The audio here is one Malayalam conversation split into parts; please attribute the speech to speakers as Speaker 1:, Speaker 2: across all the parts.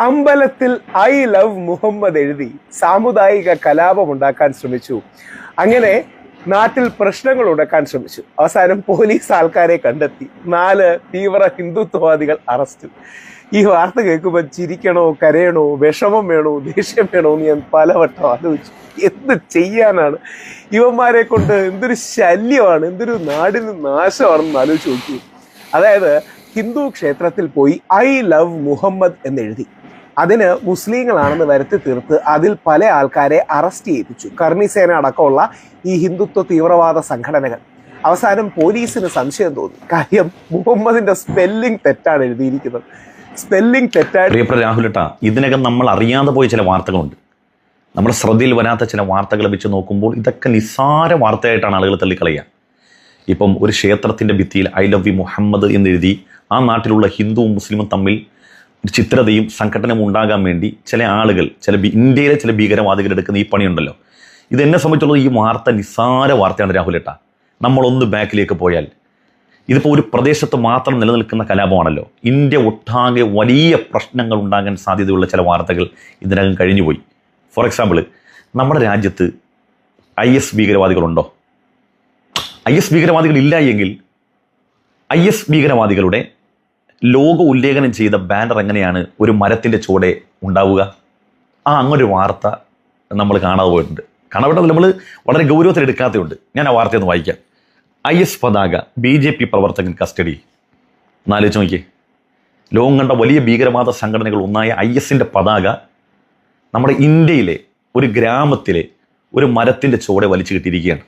Speaker 1: അമ്പലത്തിൽ ഐ ലവ് മുഹമ്മദ് എഴുതി സാമുദായിക കലാപം ഉണ്ടാക്കാൻ ശ്രമിച്ചു. അങ്ങനെ നാട്ടിൽ പ്രശ്നങ്ങൾ ഉണ്ടാക്കാൻ ശ്രമിച്ചു. അവസാനം പോലീസ് ആൾക്കാരെ കണ്ടെത്തി. നാല് തീവ്ര ഹിന്ദുത്വവാദികൾ അറസ്റ്റ് ഈ വാർത്ത കേൾക്കുമ്പോൾ ചിരിക്കണോ കരയണോ വിഷമം വേണോ ദേഷ്യം വേണോ എന്ന് ഞാൻ പലവട്ടം ആലോചിച്ചു. എന്ത് ചെയ്യാനാണ്? ഇവന്മാരെ കൊണ്ട് എന്തൊരു ശല്യമാണ് എന്തൊരു നാടിന് നാശമാണെന്ന് ആലോചിച്ച് നോക്കി. അതായത് ഹിന്ദു ക്ഷേത്രത്തിൽ പോയി ഐ ലവ് മുഹമ്മദ് എന്നെഴുതി. അതിന് മുസ്ലിങ്ങളാണെന്ന് വരുത്തി തീർത്ത് അതിൽ പല ആൾക്കാരെ അറസ്റ്റ് ചെയ്യിപ്പിച്ചു. കർണിസേന അടക്കമുള്ള ഈ ഹിന്ദുത്വ തീവ്രവാദ സംഘടനകൾ. അവസാനം പോലീസിന് സംശയം തോന്നി. കാര്യം മുഹമ്മദിന്റെ സ്പെല്ലിംഗ് തെറ്റാണ് എഴുതിയിരിക്കുന്നത്. സ്പെല്ലിംഗ് തെറ്റായിട്ട്
Speaker 2: പ്രിയപ്പെട്ട രാഹുലേട്ടാ ഇതിനകം നമ്മൾ അറിയാതെ പോയ ചില വാർത്തകളുണ്ട്. നമ്മൾ ശ്രദ്ധയിൽ വരാത്ത ചില വാർത്തകൾ വെച്ച് നോക്കുമ്പോൾ ഇതൊക്കെ നിസ്സാര വാർത്തയായിട്ടാണ് ആളുകൾ തള്ളിക്കളയുക. ഇപ്പം ഒരു ക്ഷേത്രത്തിന്റെ ഭിത്തിയിൽ ഐ ലവ് യു മുഹമ്മദ് എന്നെഴുതി ആ നാട്ടിലുള്ള ഹിന്ദുവും മുസ്ലിമും തമ്മിൽ ചിത്രതയും സംഘടനയും ഉണ്ടാകാൻ വേണ്ടി ചില ആളുകൾ ചില ഇന്ത്യയിലെ ചില ഭീകരവാദികൾ എടുക്കുന്ന ഈ പണിയുണ്ടല്ലോ. ഇത് എന്നെ സംബന്ധിച്ചുള്ളത് ഈ വാർത്ത നിസ്സാര വാർത്തയാണ് രാഹുലേട്ടാ നമ്മളൊന്ന് ബാക്കിലേക്ക് പോയാൽ. ഇതിപ്പോൾ ഒരു പ്രദേശത്ത് മാത്രം നിലനിൽക്കുന്ന കലാപമാണല്ലോ. ഇന്ത്യ ഒട്ടാകെ വലിയ പ്രശ്നങ്ങൾ ഉണ്ടാകാൻ സാധ്യതയുള്ള ചില വാർത്തകൾ ഇതിനകം കഴിഞ്ഞുപോയി. ഫോർ എക്സാമ്പിൾ നമ്മുടെ രാജ്യത്ത് ഐ എസ് ഭീകരവാദികളുണ്ടോ? ഐ എസ് ഭീകരവാദികൾ ഇല്ല എങ്കിൽ ഐ എസ് ഭീകരവാദികളുടെ ലോക ഉല്ലേഖനം ചെയ്ത ബാനർ എങ്ങനെയാണ് ഒരു മരത്തിന്റെ ചുവടെ ഉണ്ടാവുക? ആ അങ്ങനൊരു വാർത്ത നമ്മൾ കാണാതെ പോയിട്ടുണ്ട്. കാണാതെ നമ്മൾ വളരെ ഗൗരവത്തിൽ എടുക്കാത്തതുണ്ട്. ഞാൻ ആ വാർത്ത ഒന്ന് വായിക്കാം. ഐ എസ് പതാക ബി ജെ പി പ്രവർത്തകൻ കസ്റ്റഡി. എന്നാലോചിച്ച് നോക്കിയേ. ലോകം കണ്ട വലിയ ഭീകരവാദ സംഘടനകൾ ഒന്നായ ഐ എസിന്റെ പതാക നമ്മുടെ ഇന്ത്യയിലെ ഒരു ഗ്രാമത്തിലെ ഒരു മരത്തിന്റെ ചുവടെ വലിച്ചു കിട്ടിയിരിക്കുകയാണ്.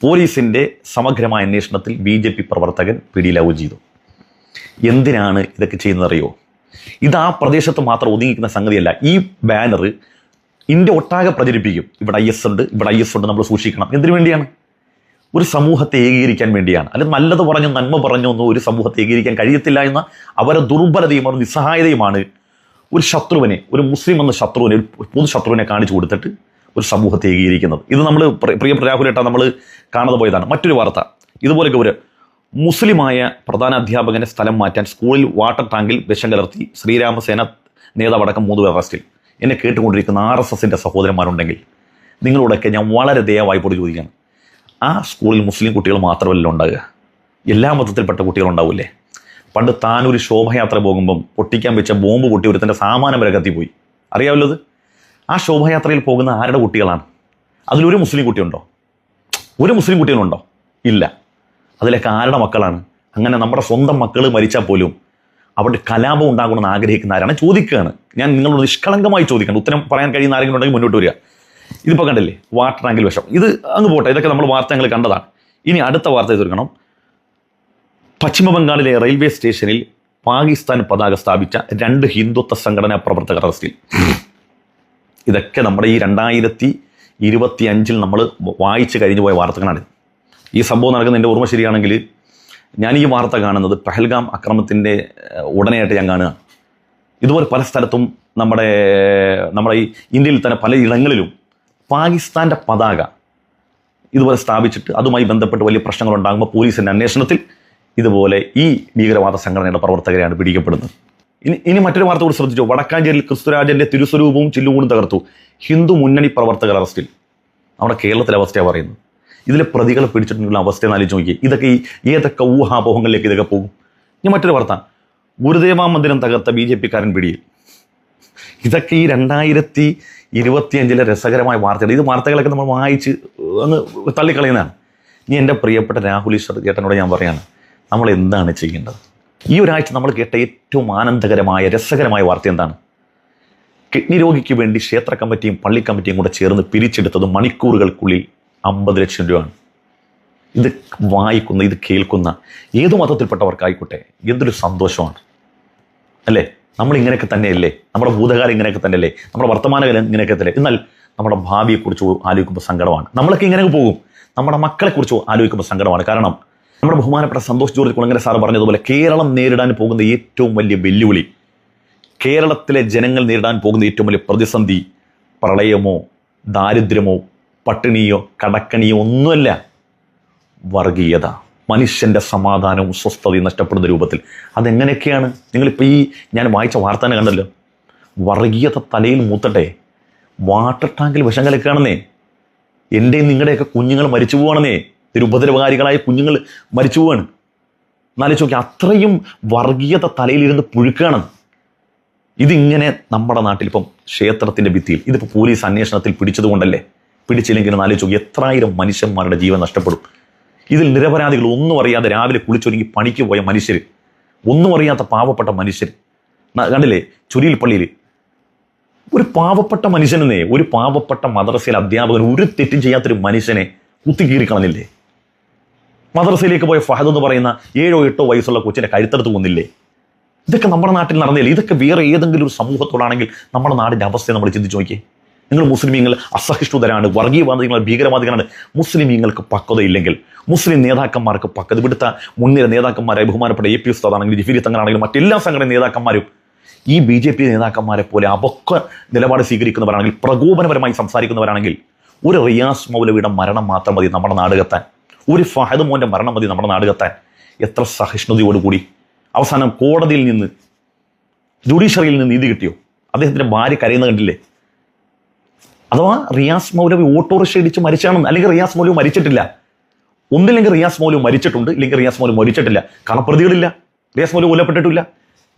Speaker 2: പോലീസിന്റെ സമഗ്രമായ അന്വേഷണത്തിൽ ബി പ്രവർത്തകൻ പിടിയിലാവുകയും ചെയ്തു. എന്തിനാണ് ഇതൊക്കെ ചെയ്യുന്നതറിയോ? ഇത് ആ പ്രദേശത്ത് മാത്രം ഒതുങ്ങിക്കുന്ന സംഗതിയല്ല. ഈ ബാനർ ഇന്ത്യ ഒട്ടാകെ പ്രചരിപ്പിക്കും. ഇവിടെ ഐ എസ് ഉണ്ട് ഇവിടെ ഐ എസ് ഉണ്ട് നമ്മൾ സൂക്ഷിക്കണം. എന്തിനു വേണ്ടിയാണ്? ഒരു സമൂഹത്തെ ഏകീകരിക്കാൻ വേണ്ടിയാണ്. അല്ലെങ്കിൽ നല്ലത് പറഞ്ഞോ നന്മ പറഞ്ഞോ ഒന്നും ഒരു സമൂഹത്തെ ഏകീകരിക്കാൻ കഴിയത്തില്ല എന്ന അവരെ ദുർബലതയും അവരുടെ നിസ്സഹായതയുമാണ് ഒരു ശത്രുവിനെ ഒരു മുസ്ലിം എന്ന ശത്രുവിനെ ഒരു പൊതു ശത്രുവിനെ കാണിച്ചു കൊടുത്തിട്ട് ഒരു സമൂഹത്തെ ഏകീകരിക്കുന്നത്. ഇത് നമ്മൾ പ്രിയപ്പെട്ട രാഹുലേട്ടാ നമ്മൾ കാണാതെ പോയതാണ്. മറ്റൊരു വാർത്ത. ഇതുപോലെയൊക്കെ ഗൗരവ മുസ്ലിമായ പ്രധാന അധ്യാപകന്റെ സ്ഥലം മാറ്റാൻ സ്കൂളിൽ വാട്ടർ ടാങ്കിൽ വിഷം കലർത്തി ശ്രീരാമസേന നേതാവടക്കം മൂന്ന് പേർ അറസ്റ്റിൽ. എന്നെ കേട്ടുകൊണ്ടിരിക്കുന്ന ആർ എസ് എസിന്റെ സഹോദരന്മാരുണ്ടെങ്കിൽ നിങ്ങളോടൊക്കെ ഞാൻ വളരെ ദയവായി പൊടി ചോദിക്കുകയാണ്. ആ സ്കൂളിൽ മുസ്ലിം കുട്ടികൾ മാത്രമല്ല ഉണ്ടാകുക. എല്ലാ മതത്തിൽപ്പെട്ട കുട്ടികൾ ഉണ്ടാവില്ലേ പണ്ട് താനൊരു ശോഭയാത്ര പോകുമ്പം പൊട്ടിക്കാൻ വെച്ച ബോംബ് പൊട്ടി ഒരുത്തന്റെ സാമാനം വരെ കത്തിപ്പോയി. അറിയാമല്ലോ ഇത്? ആ ശോഭയാത്രയിൽ പോകുന്ന ആരുടെ കുട്ടികളാണ്? അതിലൊരു മുസ്ലിം കുട്ടിയുണ്ടോ? ഒരു മുസ്ലിം കുട്ടികളുണ്ടോ? ഇല്ല. അതിലൊക്കെ കാരണ മക്കളാണ് അങ്ങനെ നമ്മുടെ സ്വന്തം മക്കൾ മരിച്ചാൽ പോലും അവരുടെ കലാപം ഉണ്ടാകണമെന്ന് ആഗ്രഹിക്കുന്ന ആരാണ്? ചോദിക്കുകയാണ്. ഞാൻ നിങ്ങളോട് നിഷ്കളങ്കമായി ചോദിക്കണം ഉത്തരം പറയാൻ കഴിയുന്ന ആരെങ്കിലും ഉണ്ടെങ്കിൽ മുന്നോട്ട് വരിക. ഇതിപ്പോൾ കണ്ടില്ലേ? വാട്ടർ ടാങ്കിൽ വിഷം. ഇത് അങ്ങ് പോട്ടെ. ഇതൊക്കെ നമ്മൾ വാർത്തകൾ കണ്ടതാണ്. ഇനി അടുത്ത വാർത്ത തീർക്കണം. പശ്ചിമബംഗാളിലെ റെയിൽവേ സ്റ്റേഷനിൽ പാകിസ്ഥാൻ പതാക സ്ഥാപിച്ച രണ്ട് ഹിന്ദുത്വ സംഘടനാ പ്രവർത്തകർ അറസ്റ്റിൽ. ഇതൊക്കെ നമ്മുടെ ഈ രണ്ടായിരത്തി ഇരുപത്തി അഞ്ചിൽ നമ്മൾ വായിച്ചു കഴിഞ്ഞു പോയ വാർത്തകളാണ്. ഈ സംഭവം നടക്കുന്ന എന്റെ ഓർമ്മ ശരിയാണെങ്കിൽ ഞാൻ ഈ വാർത്ത കാണുന്നത് പഹൽഗാം അക്രമത്തിന്റെ ഉടനെയായിട്ട് ഞാൻ കാണുക. ഇതുപോലെ പല സ്ഥലത്തും നമ്മുടെ നമ്മുടെ ഈ ഇന്ത്യയിൽ തന്നെ പല ഇടങ്ങളിലും പാകിസ്ഥാന്റെ പതാക ഇതുപോലെ സ്ഥാപിച്ചിട്ട് അതുമായി ബന്ധപ്പെട്ട് വലിയ പ്രശ്നങ്ങൾ ഉണ്ടാകുമ്പോൾ പോലീസിന്റെ അന്വേഷണത്തിൽ ഇതുപോലെ ഈ ഭീകരവാദ സംഘടനയുടെ പ്രവർത്തകരെയാണ് പിടിക്കപ്പെടുന്നത്. ഇനി ഇനി മറ്റൊരു വാർത്ത കൂടി ശ്രദ്ധിച്ചു? വടക്കാഞ്ചേരിയിൽ ക്രിസ്തുരാജന്റെ തിരുസ്വരൂപവും ചില്ലുകൂടും തകർത്തു. ഹിന്ദു മുന്നണി പ്രവർത്തകർ അറസ്റ്റിൽ. നമ്മുടെ കേരളത്തിലെ അവസ്ഥയാണ് പറയുന്നത്. ഇതിലെ പ്രതികളെ പിടിച്ചിട്ടുള്ള അവസ്ഥ എന്നാലോചിച്ച് നോക്കി ഇതൊക്കെ ഈ ഏതൊക്കെ ഊഹാപോഹങ്ങളിലേക്ക് ഇതൊക്കെ പോകും? ഇനി മറ്റൊരു വാർത്ത. ഗുരുദേവാ മന്ദിരം തകർത്ത ബി ജെ പിക്കാരൻ പിടിയിൽ. ഇതൊക്കെ ഈ രണ്ടായിരത്തി ഇരുപത്തിയഞ്ചിലെ രസകരമായ വാർത്തകൾ ഇത് വാർത്തകളൊക്കെ നമ്മൾ വായിച്ച് അങ്ങ് തള്ളിക്കളയുന്നതാണ്. ഇനി എന്റെ പ്രിയപ്പെട്ട രാഹുൽ ഈശ്വർ ചേട്ടനോട് ഞാൻ പറയാണ് നമ്മൾ എന്താണ് ചെയ്യേണ്ടത്? ഈ ഒരാഴ്ച നമ്മൾ കേട്ട ഏറ്റവും ആനന്ദകരമായ രസകരമായ വാർത്ത എന്താണ്? കിഡ്നി രോഗിക്ക് വേണ്ടി ക്ഷേത്ര കമ്മിറ്റിയും പള്ളി കമ്മിറ്റിയും കൂടെ ചേർന്ന് പിരിച്ചെടുത്തത് മണിക്കൂറുകൾക്കുള്ളിൽ അമ്പത് ലക്ഷം രൂപയാണ്. ഇത് വായിക്കുന്ന ഇത് കേൾക്കുന്ന ഏതു മതത്തിൽപ്പെട്ടവർക്കായിക്കോട്ടെ എന്തൊരു സന്തോഷമാണ്. അല്ലേ? നമ്മൾ ഇങ്ങനെയൊക്കെ തന്നെയല്ലേ? നമ്മുടെ ഭൂതകാലം ഇങ്ങനെയൊക്കെ തന്നെയല്ലേ? നമ്മുടെ വർത്തമാനകാലം ഇങ്ങനെയൊക്കെ തന്നെ എന്നാൽ നമ്മുടെ ഭാവിയെക്കുറിച്ച് ആലോചിക്കുമ്പോൾ സങ്കടമാണ്. നമ്മളൊക്കെ ഇങ്ങനെ പോകും. നമ്മുടെ മക്കളെക്കുറിച്ച് ആലോചിക്കുമ്പോൾ സങ്കടമാണ്. കാരണം നമ്മുടെ ബഹുമാനപ്പെട്ട സന്തോഷ് ജോർജ് കുളങ്ങര സാർ പറഞ്ഞതുപോലെ കേരളം നേരിടാൻ പോകുന്ന ഏറ്റവും വലിയ വെല്ലുവിളി കേരളത്തിലെ ജനങ്ങൾ നേരിടാൻ പോകുന്ന ഏറ്റവും വലിയ പ്രതിസന്ധി പ്രളയമോ ദാരിദ്ര്യമോ പട്ടിണിയോ കടക്കണിയോ ഒന്നുമല്ല. വർഗീയത മനുഷ്യന്റെ സമാധാനവും സ്വസ്ഥതയും നഷ്ടപ്പെടുന്ന രൂപത്തിൽ. അതെങ്ങനെയൊക്കെയാണ്? നിങ്ങളിപ്പോൾ ഈ ഞാൻ വായിച്ച വാർത്ത തന്നെ കണ്ടല്ലോ. വർഗീയത തലയിൽ മൂത്തട്ടെ വാട്ടർ ടാങ്കിൽ വിഷം കലക്കുകയാണെന്നേ. എന്റെയും നിങ്ങളുടെയൊക്കെ കുഞ്ഞുങ്ങൾ മരിച്ചു പോകണമെന്നേ നിരുപദ്രവകാരികളായ കുഞ്ഞുങ്ങൾ മരിച്ചു പോവാണ്. എന്നാലും നോക്കി അത്രയും വർഗീയത തലയിലിരുന്ന് പുഴുക്കുകയാണ് ഇതിങ്ങനെ നമ്മുടെ നാട്ടിൽ ഇപ്പം ക്ഷേത്രത്തിന്റെ ഭിത്തിയിൽ ഇതിപ്പോൾ പോലീസ് അന്വേഷണത്തിൽ പിടിച്ചതുകൊണ്ടല്ലേ? പിടിച്ചില്ലെങ്കിൽ നാല് നോക്കി എത്രായിരം മനുഷ്യന്മാരുടെ ജീവൻ നഷ്ടപ്പെടും. ഇതിൽ നിരപരാധികൾ ഒന്നും അറിയാതെ രാവിലെ കുളിച്ചൊരുങ്ങി പണിക്ക് പോയ മനുഷ്യർ ഒന്നും അറിയാത്ത പാവപ്പെട്ട മനുഷ്യർ കണ്ടില്ലേ? ചുരിയിൽ പള്ളിയിൽ ഒരു പാവപ്പെട്ട മനുഷ്യനെ ഒരു പാവപ്പെട്ട മദ്രസയിലെ അധ്യാപകൻ ഒരു തെറ്റും ചെയ്യാത്തൊരു മനുഷ്യനെ കുത്തിക്കീറിക്കളഞ്ഞില്ലേ മദ്രസയിലേക്ക് പോയ ഫഹദ് എന്ന് പറയുന്ന ഏഴോ എട്ടോ വയസ്സുള്ള കൊച്ചിനെ കഴുത്തെടുത്ത് കൊന്നില്ലേ ഇതൊക്കെ നമ്മുടെ നാട്ടിൽ നടന്നില്ലേ ഇതൊക്കെ വേറെ ഏതെങ്കിലും ഒരു സമൂഹത്തോടാണെങ്കിൽ നമ്മുടെ നാടിന്റെ അവസ്ഥയെ നമ്മൾ ചിന്തിച്ചു നോക്കിയേ. നിങ്ങൾ മുസ്ലിമീങ്ങൾ അസഹിഷ്ണുതരാണ് വർഗീയവാദികളാണ് ഭീകരവാദികളാണ്. മുസ്ലിമീങ്ങൾക്ക് പക്വതയില്ലെങ്കിൽ മുസ്ലിം നേതാക്കന്മാർക്ക് പക്വത. ഇവിടുത്തെ മുൻനിര നേതാക്കന്മാരെ ബഹുമാനപ്പെട്ട എ പി ഉസ്താദാണെങ്കിലും ജിഫിരി തങ്ങളാണെങ്കിലും മറ്റെല്ലാ സംഘടന നേതാക്കന്മാരും ഈ ബി ജെ പി നേതാക്കന്മാരെ പോലെ അപക്വ നിലപാട് സ്വീകരിക്കുന്നവരാണെങ്കിൽ പ്രകോപനപരമായി സംസാരിക്കുന്നവരാണെങ്കിൽ ഒരു റിയാസ് മൗലവിയുടെ മരണം മാത്രം മതി നമ്മുടെ നാട് കത്താൻ. ഒരു ഫഹദ് മോന്റെ മരണം മതി നമ്മുടെ നാട് കത്താൻ. എത്ര സഹിഷ്ണുതയോടുകൂടി. അവസാനം കോടതിയിൽ നിന്ന് ജുഡീഷ്യറിയിൽ നിന്ന് നീതി കിട്ടിയോ? അദ്ദേഹത്തിന്റെ ഭാര്യ കരയുന്ന കണ്ടില്ലേ? അഥവാ റിയാസ് മൗലവി ഓട്ടോറിക്ഷ ഇടിച്ച് മരിച്ചാണെന്ന് അല്ലെങ്കിൽ റിയാസ് മൗലവി മരിച്ചിട്ടില്ല. ഒന്നില്ലെങ്കിൽ റിയാസ് മൗലവി മരിച്ചിട്ടുണ്ട് ഇല്ലെങ്കിൽ റിയാസ് മൗലവി മരിച്ചിട്ടില്ല. കാരണം റിയാസ് മൗലവി കൊല്ലപ്പെട്ടിട്ടില്ല.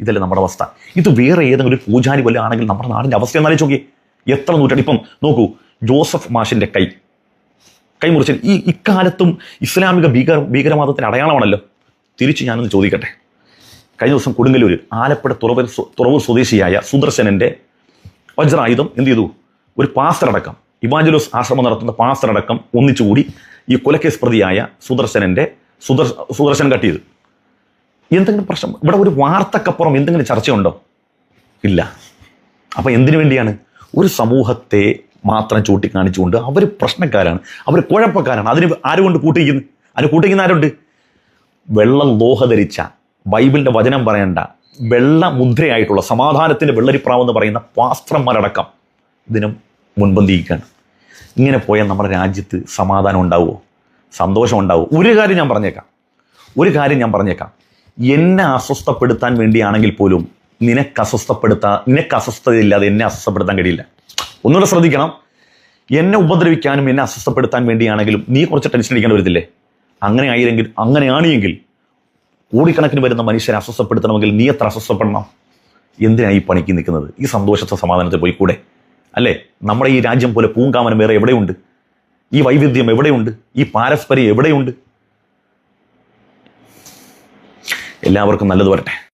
Speaker 2: ഇതല്ല നമ്മുടെ അവസ്ഥ. ഇത് വേറെ ഏതെങ്കിലും ഒരു പൂജാരി വല്ല ആണെങ്കിൽ നമ്മുടെ നാടിന്റെ അവസ്ഥ എന്നാലും നോക്കി എത്ര നൂറ്റാണ്ട് ഇപ്പം നോക്കൂ ജോസഫ് മാഷിന്റെ കൈ. കൈ മുറിച്ച് ഈ ഇക്കാലത്തും ഇസ്ലാമിക ഭീകര ഭീകരവാദത്തിന് അടയാളമാണല്ലോ. തിരിച്ച് ഞാനൊന്ന് ചോദിക്കട്ടെ. കഴിഞ്ഞ ദിവസം കൊടുങ്ങല്ലൂർ ആലപ്പുഴ തുറവൂർ തുറവൂർ സ്വദേശിയായ സുദർശനന്റെ വജ്രായുധം എന്ത് ചെയ്തു? ഒരു പാസ്റ്ററടക്കം. ഇവാഞ്ചലോസ് ആശ്രമം നടത്തുന്ന പാസ്റ്ററടക്കം ഒന്നിച്ചുകൂടി ഈ കൊലക്കേസ് പ്രതിയായ സുദർശനന്റെ സുദർ സുദർശൻ കട്ടിയത് എന്തെങ്കിലും പ്രശ്നം? ഇവിടെ ഒരു വാർത്തക്കപ്പുറം എന്തെങ്കിലും ചർച്ചയുണ്ടോ? ഇല്ല. അപ്പൊ എന്തിനു വേണ്ടിയാണ്? ഒരു സമൂഹത്തെ മാത്രം ചൂണ്ടിക്കാണിച്ചുകൊണ്ട് അവർ പ്രശ്നക്കാരാണ്. അവർ കുഴപ്പക്കാരാണ്. അതിന് ആരുകൊണ്ട് കൂട്ടിയിരിക്കുന്നു? അതിന് കൂട്ടിക്കുന്ന ആരുണ്ട്? വെള്ളം ലോഹ ധരിച്ച ബൈബിളിന്റെ വചനം പറയേണ്ട വെള്ള മുദ്രയായിട്ടുള്ള സമാധാനത്തിന്റെ വെള്ളരിപ്രാവ് എന്ന് പറയുന്ന പാസ്ത്രന്മാരടക്കം ഇതിനും മുൻപന്തിയിരിക്കുകയാണ് ഇങ്ങനെ പോയാൽ നമ്മുടെ രാജ്യത്ത് സമാധാനം ഉണ്ടാവുമോ? സന്തോഷം ഉണ്ടാവുമോ ഒരു കാര്യം ഞാൻ പറഞ്ഞേക്കാം. ഒരു കാര്യം ഞാൻ പറഞ്ഞേക്കാം. എന്നെ അസ്വസ്ഥപ്പെടുത്താൻ വേണ്ടിയാണെങ്കിൽ പോലും നിനക്ക് അസ്വസ്ഥപ്പെടുത്താൻ നിനക്ക് അസ്വസ്ഥതയില്ലാതെ എന്നെ അസ്വസ്ഥപ്പെടുത്താൻ കഴിയില്ല. ഒന്നുകൂടെ ശ്രദ്ധിക്കണം. എന്നെ ഉപദ്രവിക്കാനും എന്നെ അസ്വസ്ഥപ്പെടുത്താൻ വേണ്ടിയാണെങ്കിലും നീ കുറച്ച് ടെൻഷൻ അടിക്കേണ്ടി വരത്തില്ലേ? അങ്ങനെ ആയില്ലെങ്കിൽ അങ്ങനെയാണെങ്കിൽ കോടിക്കണക്കിന് വരുന്ന മനുഷ്യരെ അസ്വസ്ഥപ്പെടുത്തണമെങ്കിൽ നീ എത്ര അസ്വസ്ഥപ്പെടണം? എന്തിനാണ് ഈ പണിക്ക് നിൽക്കുന്നത്? ഈ സന്തോഷത്തെ സമാധാനത്തിൽ പോയി കൂടെ അല്ലേ? നമ്മുടെ ഈ രാജ്യം പോലെ പൂങ്കാമനം വേറെ എവിടെയുണ്ട്? ഈ വൈവിധ്യം എവിടെയുണ്ട്? ഈ പാരസ്പര്യം എവിടെയുണ്ട്? എല്ലാവർക്കും നല്ലത് വരട്ടെ.